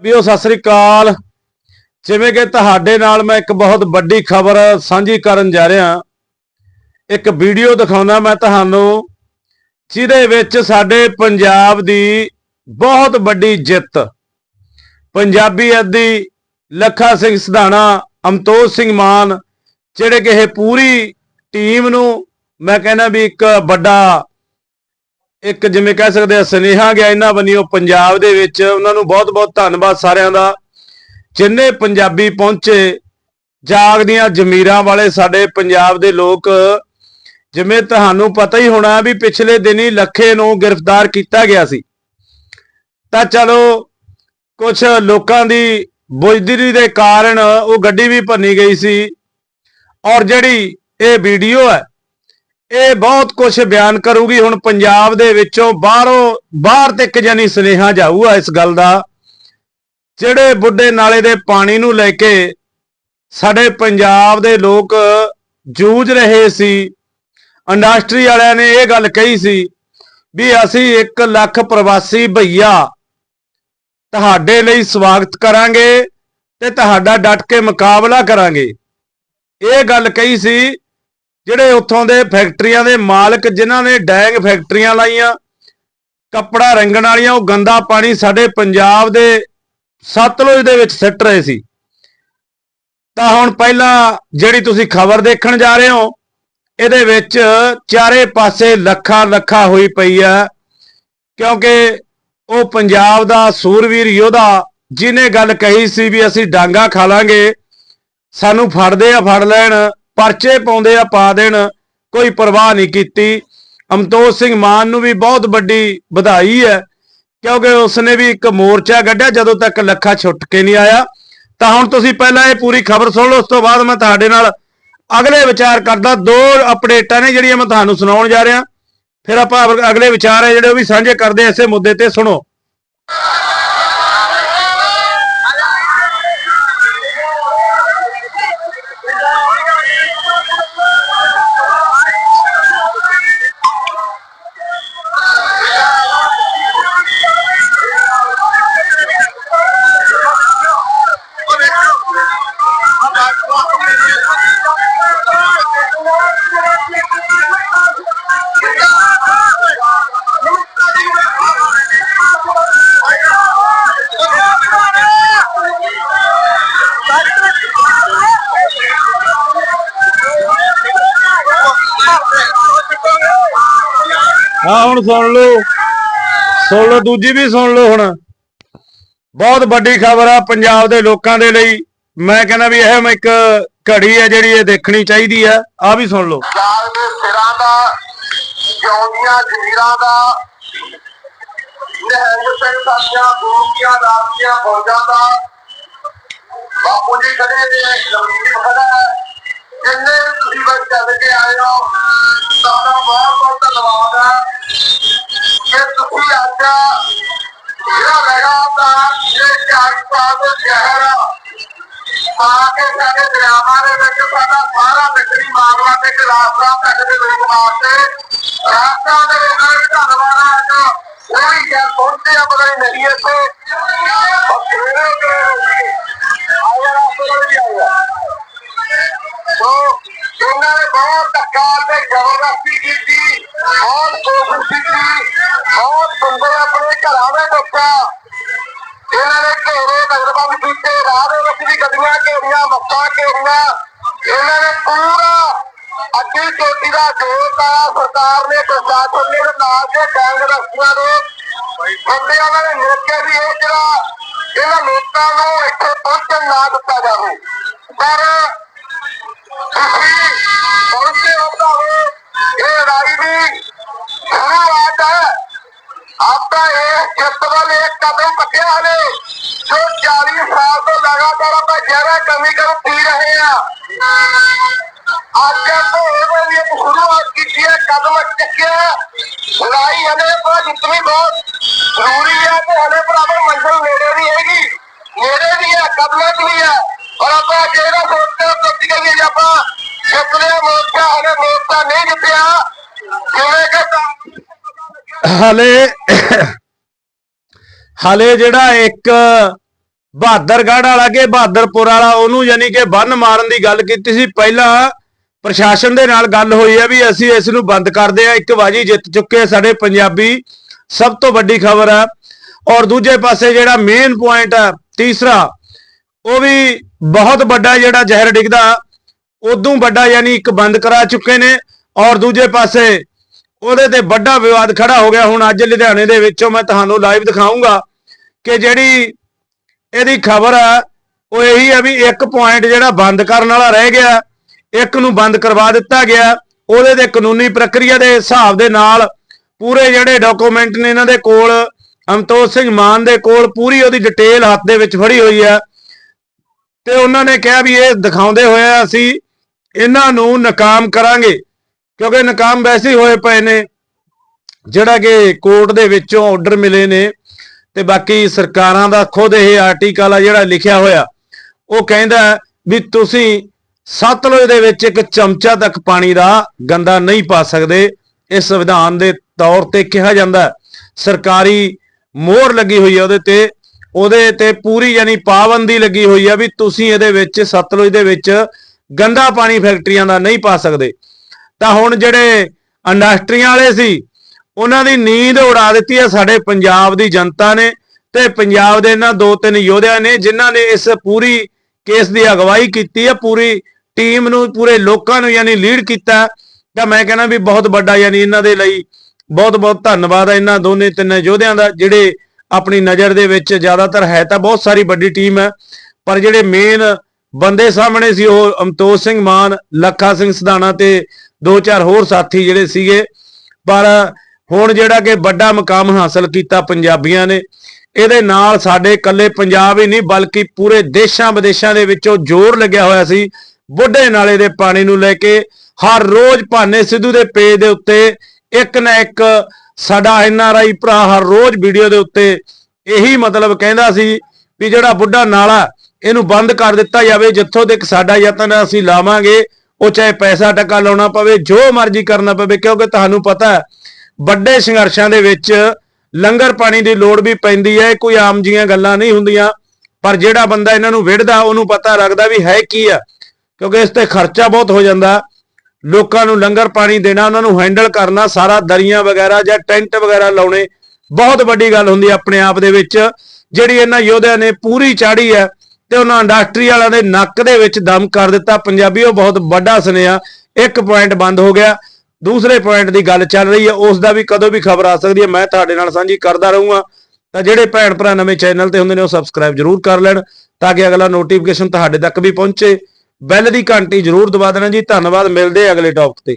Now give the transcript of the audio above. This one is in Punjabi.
ਵੀਓ ਸਤਿ ਸ੍ਰੀ ਅਕਾਲ। ਜਿਵੇਂ ਕਿ ਤੁਹਾਡੇ ਨਾਲ ਮੈਂ ਇੱਕ ਬਹੁਤ ਵੱਡੀ ਖਬਰ ਸਾਂਝੀ ਕਰਨ ਜਾ ਰਿਹਾ। ਇੱਕ ਵੀਡੀਓ ਦਿਖਾਉਣਾ ਮੈਂ ਤੁਹਾਨੂੰ, ਜਿਹਦੇ ਵਿੱਚ ਸਾਡੇ ਪੰਜਾਬ ਦੀ ਬਹੁਤ ਵੱਡੀ ਜਿੱਤ। ਪੰਜਾਬੀ ਅੱਦੀ ਲੱਖਾ ਸਿੰਘ ਸਧਾਣਾ, ਅਮਤੋਜ ਸਿੰਘ ਮਾਨ, ਜਿਹੜੇ ਕਿ ਇਹ ਪੂਰੀ ਟੀਮ ਨੂੰ ਮੈਂ ਕਹਿੰਦਾ ਵੀ ਇੱਕ ਵੱਡਾ ਇੱਕ ਜਿਵੇਂ ਕਹਿ ਸਕਦੇ ਆ, ਸੁਨੇਹਾ ਗਿਆ ਇਹਨਾਂ ਬੰਨਿਓ ਪੰਜਾਬ ਦੇ ਵਿੱਚ। ਉਹਨਾਂ ਨੂੰ ਬਹੁਤ-ਬਹੁਤ ਧੰਨਵਾਦ ਸਾਰਿਆਂ ਦਾ। ਜਿੰਨੇ ਪੰਜਾਬੀ ਪਹੁੰਚੇ, ਜਾਗਦੀਆਂ ਜ਼ਮੀਰਾਂ ਵਾਲੇ ਸਾਡੇ ਪੰਜਾਬ ਦੇ ਲੋਕ, ਜਿਵੇਂ ਤੁਹਾਨੂੰ ਪਤਾ ਹੀ ਹੋਣਾ ਵੀ ਪਿਛਲੇ ਦਿਨੀ ਲੱਖੇ ਨੂੰ ਗ੍ਰਿਫਤਾਰ ਕੀਤਾ ਗਿਆ ਸੀ। ਤਾਂ ਚਲੋ ਕੁਝ ਲੋਕਾਂ ਦੀ ਬੁਝਦਰੀ ਦੇ ਕਾਰਨ ਉਹ ਗੱਡੀ ਵੀ ਭੰਨੀ ਗਈ ਸੀ। ਔਰ ਜਿਹੜੀ ਇਹ ਵੀਡੀਓ ਹੈ ਇਹ ਬਹੁਤ ਕੁਝ ਬਿਆਨ ਕਰੂਗੀ। ਹੁਣ ਪੰਜਾਬ ਦੇ ਵਿੱਚੋਂ ਬਾਹਰੋਂ, ਬਾਹਰ ਤੱਕ ਜਾਨੀ ਸੁਨੇਹਾ ਜਾਊਗਾ ਇਸ ਗੱਲ ਦਾ। ਜਿਹੜੇ ਬੁੱਢੇ ਨਾਲੇ ਦੇ ਪਾਣੀ ਨੂੰ ਲੈ ਕੇ ਸਾਡੇ ਪੰਜਾਬ ਦੇ ਲੋਕ ਜੂਝ ਰਹੇ ਸੀ। ਇੰਡਸਟਰੀ ਵਾਲਿਆਂ ਨੇ ਇਹ ਗੱਲ ਕਹੀ ਸੀ ਵੀ ਅਸੀਂ 1 ਲੱਖ ਪ੍ਰਵਾਸੀ ਭਈਆ ਤੁਹਾਡੇ ਲਈ ਸਵਾਗਤ ਕਰਾਂਗੇ ਤੇ ਤੁਹਾਡਾ ਡਟ ਕੇ ਮੁਕਾਬਲਾ ਕਰਾਂਗੇ। ਇਹ ਗੱਲ ਕਹੀ ਸੀ ਜਿਹੜੇ ਉੱਥੋਂ ਦੇ ਫੈਕਟਰੀਆਂ ਦੇ ਮਾਲਕ ਜਿਨ੍ਹਾਂ ਨੇ ਡੈਂਗ ਫੈਕਟਰੀਆਂ ਲਾਈਆਂ, ਕੱਪੜਾ ਰੰਗਣ ਵਾਲੀਆਂ, ਉਹ ਗੰਦਾ ਪਾਣੀ ਸਾਡੇ ਪੰਜਾਬ ਦੇ ਸਤਲੁਜ ਦੇ ਵਿੱਚ ਸਿੱਟ ਰਹੇ ਸੀ। ਤਾਂ ਹੁਣ ਪਹਿਲਾਂ ਜਿਹੜੀ ਤੁਸੀਂ ਖਬਰ ਦੇਖਣ ਜਾ ਰਹੇ ਹੋ, ਇਹਦੇ ਵਿੱਚ ਚਾਰੇ ਪਾਸੇ ਲੱਖਾਂ ਲੱਖਾਂ ਹੋਈ ਪਈ ਆ ਕਿਉਂਕਿ ਉਹ ਪੰਜਾਬ ਦਾ ਸੂਰਵੀਰ ਯੋਧਾ ਜਿਨੇ ਗੱਲ ਕਹੀ ਸੀ ਵੀ ਅਸੀਂ ਡਾਂਗਾ ਖਾ ਲਾਂਗੇ, ਸਾਨੂੰ ਫੜਦੇ ਆ ਫੜ ਲੈਣ ਪਰਚੇ ਪਾਉਂਦੇ ਆ, ਪਾ ਦੇਣ, ਕੋਈ ਪਰਵਾਹ ਨਹੀਂ ਕੀਤੀ। ਅਮਤੋਜ ਸਿੰਘ ਮਾਨ ਨੂੰ ਵੀ ਬਹੁਤ ਵੱਡੀ ਵਧਾਈ ਹੈ, ਕਿਉਂਕਿ ਉਸਨੇ ਵੀ ਇੱਕ ਮੋਰਚਾ ਕੱਢਿਆ, ਜਦੋਂ ਤੱਕ ਲੱਖਾ ਛੁੱਟ ਕੇ ਨਹੀਂ ਆਇਆ। ਤਾਂ ਹੁਣ ਤੁਸੀਂ ਪਹਿਲਾਂ ਇਹ ਪੂਰੀ ਖਬਰ ਸੁਣ ਲਓ, ਉਸ ਤੋਂ ਬਾਅਦ ਮੈਂ ਤੁਹਾਡੇ ਨਾਲ ਅਗਲੇ ਵਿਚਾਰ ਕਰਦਾ। ਦੋ ਅਪਡੇਟਾਂ ਨੇ ਜਿਹੜੀਆਂ ਮੈਂ ਤੁਹਾਨੂੰ ਸੁਣਾਉਣ ਜਾ ਰਿਹਾ। ਫਿਰ ਆਪਾਂ ਅਗ- ਅਗਲੇ ਵਿਚਾਰ ਹੈ ਜਿਹੜੇ ਉਹ ਵੀ ਸਾਂਝੇ ਕਰਦੇ ਹਾਂ, ਇਸੇ ਮੁੱਦੇ ਤੇ ਸੁਣੋ। ਹਾਂ, ਹੁਣ ਸੁਣ ਲਓ। ਸੁਣ ਲਓ, ਦੂਜੀ ਵੀ ਸੁਣ ਲਓ ਹੁਣ। ਬਹੁਤ ਵੱਡੀ ਖਬਰ ਆ ਪੰਜਾਬ ਦੇ ਲੋਕਾਂ ਦੇ ਲਈ। ਮੈਂ ਕਹਿੰਦਾ ਵੀ ਅਹਿਮ ਇੱਕ ਘੜੀ ਹੈ ਜਿਹੜੀ ਇਹ ਦੇਖਣੀ ਚਾਹੀਦੀ ਆ ਆ ਵੀ ਸੁਣ ਲਓ। ਪੰਜਾਬ ਦੇ ਸਿਰਾਂ ਦਾ ਜਿਉਂਦੀਆਂ ਜ਼ਮੀਰਾਂ ਦਾ ਨਿਹੰਗ ਸਿੰਘ ਸਾਥੀਆਂ ਗੋਪੀਆਂ ਰਾਜੀਆਂ ਫੌਜਾਂ ਦਾ। ਬਾਪੂ ਜੀ ਕਦੇ ਦੇ ਜ਼ਮੀਨ ਖੜਾ ਹੈ। ਜਿੰਨੇ ਤੁਸੀਂ ਬਸ ਚੱਲ ਕੇ ਆਏ ਹੋ, ਤੁਹਾਡਾ ਬਹੁਤ ਬਹੁਤ ਧੰਨਵਾਦ ਹੈ। ਕਿ ਤੁਸੀਂ ਅੱਜ ਜਿਹੜਾ ਲਗਾਤਾਰ ਇਹ ਚਾਰ ਸਾਲ ਦੇ ਸ਼ਹਿਰ ਆ ਕੇ ਸਾਡੇ ਦਰਿਆਵਾਂ ਦੇ ਵਿੱਚ ਸਾਡਾ ਸਾਰਾ ਮਿੱਤਰੀ ਮਾਮਲਾ ਤੇ ਰਾਸਤਾ ਤੱਕ ਦੇ ਲੋਕ ਵਾਸਤੇ ਰਾਸਤਾ ਦੇ ਵਿੱਚ ਧੰਨਵਾਦ ਹੈ ਅੱਜ ਉਹ ਵੀ ਪਹੁੰਚੇ ਆ ਬਗੜੀ ਨਹੀਂ ਇੱਥੇ। ਇਹਨਾਂ ਨੇ ਬਹੁਤ ਧੱਕਾ ਤੇ ਜ਼ਬਰਦਸਤੀ ਕੀਤੀ, ਬਹੁਤ ਕੋਸ਼ਿਸ਼ ਕੀਤੀ। ਬੱਸਾਂ ਇਹਨਾਂ ਨੇ ਪੂਰਾ ਅੱਡੀ ਚੋਟੀ ਦਾ ਜੋਤ ਆ ਸਰਕਾਰ ਨੇ ਪ੍ਰਸ਼ਾਸਨ ਨੇ ਨਾਲ ਦੇ ਗੈਂਗ ਦੇ ਬੰਦੇ ਉਹਨਾਂ ਨੇ ਲੋਕੇ ਵੀ ਇਹ ਜਿਹੜਾ ਇਹਨਾਂ ਲੋਕਾਂ ਨੂੰ ਇੱਥੇ ਪਹੁੰਚਣ ਨਾ ਦਿੱਤਾ ਜਾਵੇ। ਪਰ ਤੁਸੀਂ ਪਹੁੰਚੇ ਹੋ ਇਹ ਲੜਾਈ ਦੀ ਸ਼ੁਰੂਆਤ ਹੈ। ਆਪਾਂ ਇਹ ਜਿੱਤ ਵੱਲ ਇੱਕ ਕਦਮ ਪੱਕਿਆ ਹਲੇ, ਜੋ ਸਾਲ ਤੋਂ ਲਗਾਤਾਰ ਆਪਾਂ ਜਿਹੜਾ ਕਮੀ ਕਰ ਪੀ ਰਹੇ ਆ ਅੱਜ ਤੋਂ ਇਹ ਵਾਲੀ ਇੱਕ ਸ਼ੁਰੂਆਤ ਕੀਤੀ ਹੈ ਕਦਮ ਚੱਕਿਆ ਲੜਾਈ ਹਲੇ ਬਹੁਤ ਜਿੱਤਣੀ ਬਹੁਤ ਜ਼ਰੂਰੀ ਹੈ ਤੇ ਹਲੇ ਬਰਾਬਰ ਮੰਜ਼ਿਲ ਨੇੜੇ ਨਹੀਂ ਹੈਗੀ ਨੇੜੇ ਵੀ ਹੈ ਕਦਮਾਂ 'ਚ ਵੀ ਹੈ ਔਰ ਆਪਾਂ ਜਿਹੜਾ ਸੋਚਦੇ ਹਾਂ ਪ੍ਰਤੀ ਕਰੀਏ ਜੇ ਆਪਾਂ ਜਿੱਤ ਲਿਆ ਮੋਰਚਾ ਹਲੇ ਮੋਰਚਾ ਨਹੀਂ ਜਿੱਤਿਆ ਜਿਵੇਂ ਕਿ ਤਾਂ ਹਲੇ ਹਲੇ ਜਿਹੜਾ ਇੱਕ ਬਹਾਦਰਗੜ੍ਹ ਵਾਲਾ ਕੇ ਬਹਾਦਰਪੁਰ ਵਾਲਾ, ਉਹਨੂੰ ਯਾਨੀ ਕਿ ਬੰਨ ਮਾਰਨ ਦੀ ਗੱਲ ਕੀਤੀ ਸੀ। ਪਹਿਲਾਂ ਪ੍ਰਸ਼ਾਸਨ ਦੇ ਨਾਲ ਗੱਲ ਹੋਈ ਹੈ ਵੀ ਅਸੀਂ ਇਸ ਨੂੰ ਬੰਦ ਕਰਦੇ ਆ ਇੱਕ ਬਾਜੀ ਜਿੱਤ ਚੁੱਕੇ ਸਾਡੇ ਪੰਜਾਬੀ। ਸਭ ਤੋਂ ਵੱਡੀ ਖਬਰ ਹੈ। ਔਰ ਦੂਜੇ ਪਾਸੇ ਜਿਹੜਾ ਮੇਨ ਪੁਆਇੰਟ ਹੈ, ਤੀਸਰਾ, ਉਹ ਵੀ ਬਹੁਤ ਵੱਡਾ ਜਿਹੜਾ ਜ਼ਹਿਰ ਡਿੱਗਦਾ, ਉਦੋਂ ਵੱਡਾ ਯਾਨੀ ਇੱਕ ਬੰਦ ਕਰਾ ਚੁੱਕੇ ਨੇ। ਔਰ ਦੂਜੇ ਪਾਸੇ ਉਹਦੇ ਤੇ ਵੱਡਾ ਵਿਵਾਦ ਖੜਾ ਹੋ ਗਿਆ। ਹੁਣ ਅੱਜ ਲੁਧਿਆਣੇ ਦੇ ਵਿੱਚੋਂ ਮੈਂ ਤੁਹਾਨੂੰ ਲਾਈਵ ਦਿਖਾਉਂਗਾ ਕਿ ਜਿਹੜੀ ਇਹਦੀ ਖਬਰ ਆ, ਉਹ ਇਹੀ ਆ ਵੀ ਇੱਕ ਪੁਆਇੰਟ ਜਿਹੜਾ ਬੰਦ ਕਰਨ ਵਾਲਾ ਰਹਿ ਗਿਆ, ਇੱਕ ਨੂੰ ਬੰਦ ਕਰਵਾ ਦਿੱਤਾ ਗਿਆ, ਉਹਦੇ ਤੇ ਕਾਨੂੰਨੀ ਪ੍ਰਕਿਰਿਆ ਦੇ ਹਿਸਾਬ ਦੇ ਨਾਲ ਪੂਰੇ ਜਿਹੜੇ ਡਾਕੂਮੈਂਟ ਨੇ ਇਹਨਾਂ ਦੇ ਕੋਲ ਅਮਤੋਜ ਸਿੰਘ ਮਾਨ ਦੇ ਕੋਲ, ਪੂਰੀ ਉਹਦੀ ਡਿਟੇਲ ਹੱਥ ਦੇ ਵਿੱਚ ਫੜੀ ਹੋਈ ਆ। ਤੇ ਉਹਨਾਂ ਨੇ ਕਿਹਾ ਵੀ ਇਹ ਦਿਖਾਉਂਦੇ ਹੋਏ ਅਸੀਂ ਇਹਨਾਂ ਨੂੰ ਨਾਕਾਮ ਕਰਾਂਗੇ, ਕਿਉਂਕਿ ਨਾਕਾਮ ਵੈਸੇ ਹੋਏ ਪਏ ਨੇ, ਜਿਹੜਾ ਕਿ ਕੋਰਟ ਦੇ ਵਿੱਚੋਂ ਆਰਡਰ ਮਿਲੇ ਨੇ। ਤੇ ਬਾਕੀ ਸਰਕਾਰਾਂ ਦਾ ਖੁਦ ਇਹ ਆਰਟੀਕਲ ਆ ਜਿਹੜਾ ਲਿਖਿਆ ਹੋਇਆ, ਉਹ ਕਹਿੰਦਾ ਵੀ ਤੁਸੀਂ ਸਤਲੁਜ ਦੇ ਵਿੱਚ ਇੱਕ ਚਮਚਾ ਤੱਕ ਪਾਣੀ ਦਾ ਗੰਦਾ ਨਹੀਂ ਪਾ ਸਕਦੇ। ਇਸ ਸੰਵਿਧਾਨ ਦੇ ਤੌਰ ਤੇ ਕਿਹਾ ਜਾਂਦਾ ਸਰਕਾਰੀ ਮੋਹਰ ਲੱਗੀ ਹੋਈ ਹੈ ਉਹਦੇ ਤੇ ਉਹਦੇ ਤੇ ਪੂਰੀ ਯਾਨੀ ਪਾਬੰਦੀ ਲੱਗੀ ਹੋਈ ਹੈ ਵੀ ਤੁਸੀਂ ਇਹਦੇ ਵਿੱਚ ਸਤਲੁਜ ਦੇ ਵਿੱਚ ਗੰਦਾ ਪਾਣੀ ਫੈਕਟਰੀਆਂ ਦਾ ਨਹੀਂ ਪਾ ਸਕਦੇ। ਤਾਂ ਹੁਣ ਜਿਹੜੇ ਇੰਡਸਟਰੀਆਂ ਵਾਲੇ ਸੀ ਉਹਨਾਂ ਦੀ ਨੀਂਦ ਉਡਾ ਦਿੱਤੀ ਹੈ। ਸਾਡੇ ਪੰਜਾਬ ਦੀ ਜਨਤਾ ਨੇ ਤੇ ਪੰਜਾਬ ਦੇ ਇਹਨਾਂ ਦੋ ਤਿੰਨ ਯੋਧਿਆਂ ਨੇ ਜਿਨ੍ਹਾਂ ਨੇ ਇਸ ਪੂਰੀ ਕੇਸ ਦੀ ਅਗਵਾਈ ਕੀਤੀ ਹੈ। ਪੂਰੀ ਟੀਮ ਨੂੰ, ਪੂਰੇ ਲੋਕਾਂ ਨੂੰ ਯਾਨੀ ਲੀਡ ਕੀਤਾ ਤਾਂ ਮੈਂ ਕਹਿੰਦਾ ਵੀ ਬਹੁਤ ਵੱਡਾ ਯਾਨੀ ਇਹਨਾਂ ਦੇ ਲਈ ਬਹੁਤ ਬਹੁਤ ਧੰਨਵਾਦ ਹੈ ਇਹਨਾਂ ਦੋਨੇ ਤਿੰਨ ਯੋਧਿਆਂ ਦਾ, ਜਿਹੜੇ ਆਪਣੀ ਨਜ਼ਰ ਦੇ ਵਿੱਚ ਜ਼ਿਆਦਾਤਰ ਹੈ ਤਾਂ ਬਹੁਤ ਸਾਰੀ ਵੱਡੀ ਟੀਮ ਹੈ। ਪਰ ਜਿਹੜੇ ਮੇਨ ਬੰਦੇ ਸਾਹਮਣੇ ਸੀ ਉਹ ਅਮਤੋਜ ਸਿੰਘ ਮਾਨ, ਲੱਖਾ ਸਿੰਘ ਸਦਾਣਾ ਤੇ ਦੋ ਚਾਰ ਹੋਰ ਸਾਥੀ ਜਿਹੜੇ ਸੀਗੇ। ਪਰ ਹੁਣ ਜਿਹੜਾ ਕਿ ਵੱਡਾ ਮਕਾਮ ਹਾਸਲ ਕੀਤਾ ਪੰਜਾਬੀਆਂ ਨੇ, ਇਹਦੇ ਨਾਲ ਸਾਡੇ ਇਕੱਲੇ ਪੰਜਾਬ ਹੀ ਨਹੀਂ, ਬਲਕਿ ਪੂਰੇ ਦੇਸ਼ਾਂ ਵਿਦੇਸ਼ਾਂ ਦੇ ਵਿੱਚੋਂ ਜ਼ੋਰ ਲੱਗਿਆ ਹੋਇਆ ਸੀ। ਬੁੱਢੇ ਨਾਲੇ ਦੇ ਪਾਣੀ ਨੂੰ ਲੈ ਕੇ ਹਰ ਰੋਜ਼ ਭਾਨੇ ਸਿੱਧੂ ਦੇ ਪੇਜ ਦੇ ਉੱਤੇ ਇੱਕ ਨਾ ਇੱਕ ਸਾਡਾ ਐਨ ਆਰ ਆਈ ਭਰਾ ਹਰ ਰੋਜ਼ ਵੀਡੀਓ ਦੇ ਉੱਤੇ ਇਹੀ ਮਤਲਬ ਕਹਿੰਦਾ ਸੀ ਵੀ ਜਿਹੜਾ ਬੁੱਢਾ ਨਾਲਾ ਇਹਨੂੰ ਬੰਦ ਕਰ ਦਿੱਤਾ ਜਾਵੇ, ਜਿੱਥੋਂ ਤੱਕ ਸਾਡਾ ਯਤਨ ਅਸੀਂ ਲਾਵਾਂਗੇ, ਉਹ ਚਾਹੇ ਪੈਸਾ ਟੱਕਾ ਲਾਉਣਾ ਪਵੇ, ਜੋ ਮਰਜ਼ੀ ਕਰਨਾ ਪਵੇ, ਕਿਉਂਕਿ ਤੁਹਾਨੂੰ ਪਤਾ ਹੈ ਵੱਡੇ ਸੰਘਰਸ਼ਾਂ ਦੇ ਵਿੱਚ ਲੰਗਰ ਪਾਣੀ ਦੀ ਲੋੜ ਵੀ ਪੈਂਦੀ ਹੈ, ਕੋਈ ਆਮ ਜੀਆਂ ਗੱਲਾਂ ਨਹੀਂ ਹੁੰਦੀਆਂ, ਪਰ ਜਿਹੜਾ ਬੰਦਾ ਇਹਨਾਂ ਨੂੰ ਵਿੜਦਾ, ਉਹਨੂੰ ਪਤਾ ਲੱਗਦਾ ਵੀ ਹੈ ਕੀ ਆ, ਕਿਉਂਕਿ ਇਸ ਤੇ ਖਰਚਾ ਬਹੁਤ ਹੋ ਜਾਂਦਾ। ਲੋਕਾਂ ਨੂੰ ਲੰਗਰ ਪਾਣੀ ਦੇਣਾ, ਉਹਨਾਂ ਨੂੰ ਹੈਂਡਲ ਕਰਨਾ, ਸਾਰਾ ਦਰੀਆਂ ਵਗੈਰਾ ਜਾਂ ਟੈਂਟ ਵਗੈਰਾ ਲਾਉਣੇ, ਬਹੁਤ ਵੱਡੀ ਗੱਲ ਹੁੰਦੀ ਆਪਣੇ ਆਪ ਦੇ ਵਿੱਚ। ਜਿਹੜੀ ਇਹਨਾਂ ਯੋਧਿਆਂ ਨੇ ਪੂਰੀ ਚਾੜੀ ਹੈ ਤੇ ਉਹਨਾਂ ਇੰਡਸਟਰੀ ਵਾਲਿਆਂ ਦੇ ਨੱਕ ਦੇ ਵਿੱਚ ਦਮ ਕਰ ਦਿੱਤਾ। ਪੰਜਾਬੀ ਉਹ ਬਹੁਤ ਵੱਡਾ ਸੁਨੇਹਾ, ਇੱਕ ਪੁਆਇੰਟ ਬੰਦ ਹੋ ਗਿਆ। ਦੂਸਰੇ ਪੁਆਇੰਟ ਦੀ ਗੱਲ ਚੱਲ ਰਹੀ ਹੈ ਉਸ ਦਾ ਵੀ ਕਦੋਂ ਵੀ ਖਬਰ ਆ ਸਕਦੀ ਹੈ, ਮੈਂ ਤੁਹਾਡੇ ਨਾਲ ਸਾਂਝੀ ਕਰਦਾ ਰਹੂੰਗਾ। ਤਾਂ ਜਿਹੜੇ ਭੈਣ ਭਰਾ ਨਵੇਂ ਚੈਨਲ ਤੇ ਹੁੰਦੇ ਨੇ, ਉਹ ਸਬਸਕ੍ਰਾਈਬ ਜਰੂਰ ਕਰ ਲੈਣ, ਤਾਂ ਕਿ ਅਗਲਾ ਨੋਟੀਫਿਕੇਸ਼ਨ ਤੁਹਾਡੇ ਤੱਕ ਵੀ ਪਹੁੰਚੇ। ਬੈਲ ਦੀ ਘੰਟੀ ਜਰੂਰ ਦਬਾ ਦੇਣਾ ਜੀ। ਧੰਨਵਾਦ, ਮਿਲਦੇ ਅਗਲੇ ਟੌਪਿਕ ਤੇ।